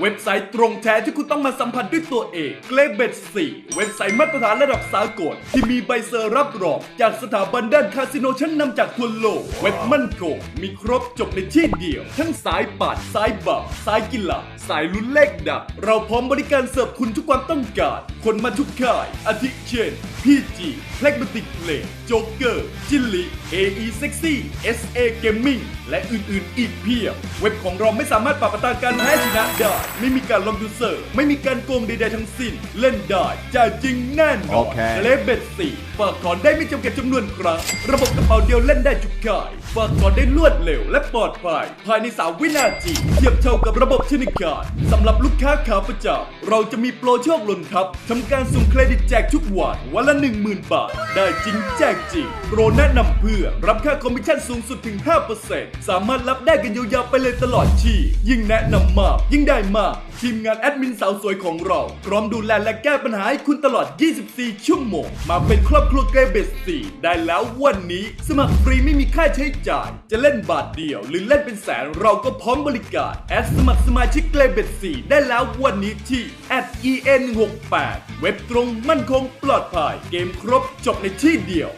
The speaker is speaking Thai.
เว็บไซต์ตรงแท้ที่คุณต้องมาสัมผัสด้วยตัวเองเกรเบ็ด4เว็บไซต์มาตรฐานระดับสากลที่มีใบเซอร์รับรอง จากสถาบันด้านคาสิโนชั้นนำจากทั่วโลก เว็บมั่นคงมีครบจบในที่เดียว ทั้งสายปานสายบ่าสายกีฬาสายลุ้นเลขดับ เราพร้อมบริการเสิร์ฟคุณทุกความต้องการ คนมาทุกค่ายอาทิเช่น PG เพล็กบัติกเพลงโจ๊กเกอร์จิลลิ AE Sexy SA Gaming และอื่นๆ อีกเพียบ เว็บของเราไม่สามารถปรับอัตราการแพ้ชนะได้ ไม่มีการลงยูเซอร์ ไม่มีการโกงใดๆทั้งสิ้น เล่นได้จ่ายจริงแน่นอนโอเคเลเบ็ดสี่ฝากถอนได้ไม่จำกัดจำนวนครั้ง ระบบกระเป๋าเดียวเล่นได้ทุกค่ายฝากถอนได้รวดเร็วและปลอดภัย ภายใน3วินาที เทียบเท่ากับระบบธนาคารสำหรับลูกค้าขาประจำเราจะมีโปรโชคหล่นทับทำการส่งเครดิตแจกทุกวันวันละ10,000 บาท ได้จริงแจกจริง โปรแนะนำเพื่อรับค่าคอมมิชชั่นสูงสุดถึง 5%สามารถรับได้กันยาวๆไปเลยตลอดชีพยิ่งแนะนำมาก ยิ่งได้มาก ทีมงานแอดมินสาวสวยของเรา พร้อมดูแลและแก้ปัญหาให้คุณตลอด 24 ชั่วโมง มาเป็นครอบครัวเกรเบสสีได้แล้ววันนี้สมัครฟรีไม่มีค่าใช้จ่าย จะเล่นบาทเดียว หรือเล่นเป็นแสนเราก็พร้อมบริการแอดสมัครสมาชิกเกรเบสสีได้แล้ววันนี้ที่ en 1 6 8เว็บตรงมั่นคงปลอดภัย เกมครบจบในที่เดียว